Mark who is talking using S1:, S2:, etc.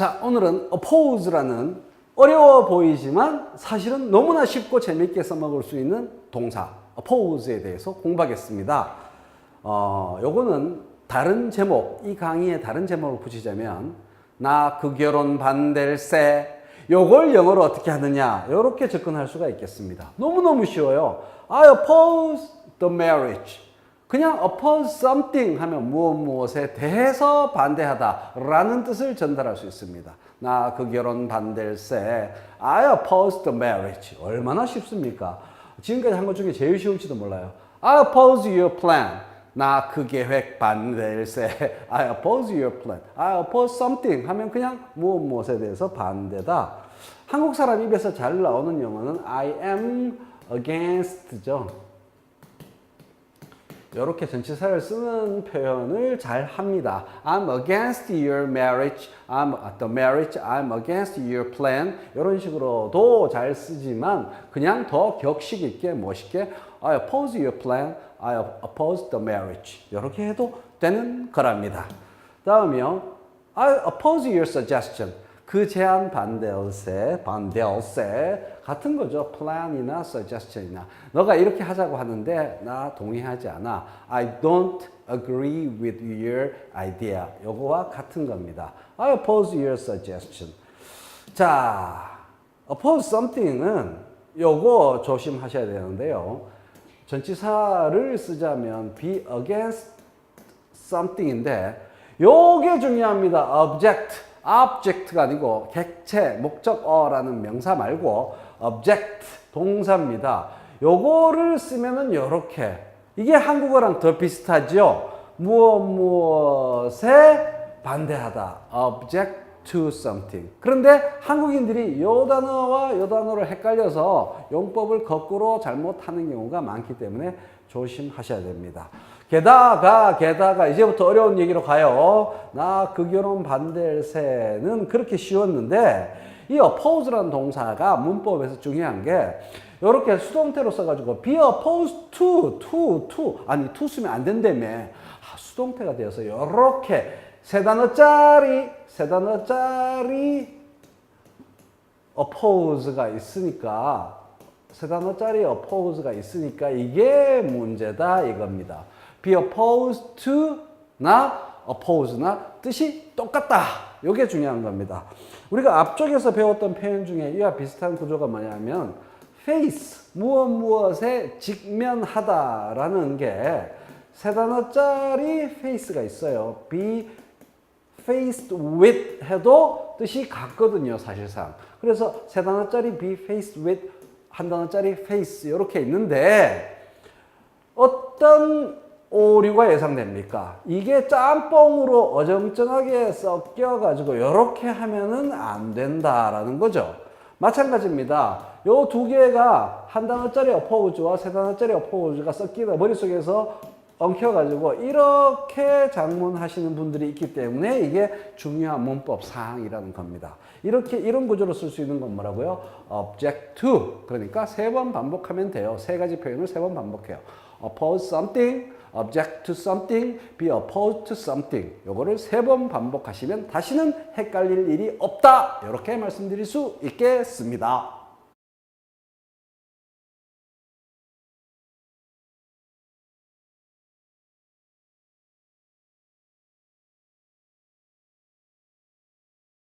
S1: 자, 오늘은 oppose라는 어려워 보이지만 사실은 너무나 쉽고 재밌게 써먹을 수 있는 동사 oppose에 대해서 공부하겠습니다. 어, 요거는 다른 제목, 이 강의의 다른 제목을 붙이자면 나 그 결혼 반댈세 요걸 영어로 어떻게 하느냐 이렇게 접근할 수가 있겠습니다. 너무너무 쉬워요. I oppose the marriage. 그냥 oppose something 하면 무엇 무엇에 대해서 반대하다라는 뜻을 전달할 수 있습니다. 나 그 결혼 반댈세. I oppose the marriage. 얼마나 쉽습니까? 지금까지 한 것 중에 제일 쉬울지도 몰라요. I oppose your plan. 나 그 계획 반댈세. I oppose your plan. I oppose something 하면 그냥 무엇 무엇에 대해서 반대다. 한국 사람 입에서 잘 나오는 영어는 I am against죠. 이렇게 전치사를 쓰는 표현을 잘 합니다. I'm against your marriage. I'm the marriage. I'm against your plan. 이런 식으로도 잘 쓰지만 그냥 더 격식 있게 멋있게 I oppose your plan. I oppose the marriage. 이렇게 해도 되는 거랍니다. 다음이요. I oppose your suggestion. 그 제안 반대세, 반대세 같은 거죠. plan이나 suggestion이나 너가 이렇게 하자고 하는데 나 동의하지 않아. I don't agree with your idea. 요거와 같은 겁니다. I oppose your suggestion. 자, oppose something은 요거 조심하셔야 되는데요. 전치사를 쓰자면 be against something인데 요게 중요합니다. object, object가 아니고 객체, 목적어라는 명사 말고 object, 동사입니다. 요거를 쓰면은 요렇게 이게 한국어랑 더 비슷하죠. 무엇 무엇에 반대하다. object to something. 그런데 한국인들이 요 단어와 요 단어를 헷갈려서 용법을 거꾸로 잘못하는 경우가 많기 때문에 조심하셔야 됩니다. 게다가 게다가 이제부터 어려운 얘기로 가요. 나 그 결혼 반댈세는 그렇게 쉬웠는데 이 oppose라는 동사가 문법에서 중요한 게 이렇게 수동태로 써가지고 be opposed to, to, to 아니 to 쓰면 안 된다며 아, 수동태가 되어서 이렇게 세 단어짜리 세 단어짜리 oppose가 있으니까 세 단어짜리 oppose가 있으니까 이게 문제다 이겁니다. Be opposed to 나 oppose나 뜻이 똑같다. 이게 중요한 겁니다. 우리가 앞쪽에서 배웠던 표현 중에 이와 비슷한 구조가 뭐냐면 face 무엇 무엇에 직면하다라는 게 세 단어짜리 face가 있어요. be faced with 해도 뜻이 같거든요, 사실상. 그래서 세 단어짜리 be faced with 한 단어짜리 face 이렇게 있는데 어떤 오류가 예상됩니까? 이게 짬뽕으로 어정쩡하게 섞여가지고 이렇게 하면은 안 된다라는 거죠. 마찬가지입니다. 요 두 개가 한 단어짜리 어퍼우즈와 세 단어짜리 어퍼우즈가 섞이다 머릿속에서 엉켜가지고 이렇게 장문하시는 분들이 있기 때문에 이게 중요한 문법 사항이라는 겁니다. 이렇게 이런 구조로 쓸 수 있는 건 뭐라고요? object to 그러니까 세 번 반복하면 돼요. 세 가지 표현을 세 번 반복해요. oppose something, object to something, be opposed to something. 요거를 세 번 반복하시면 다시는 헷갈릴 일이 없다. 이렇게 말씀드릴 수 있겠습니다.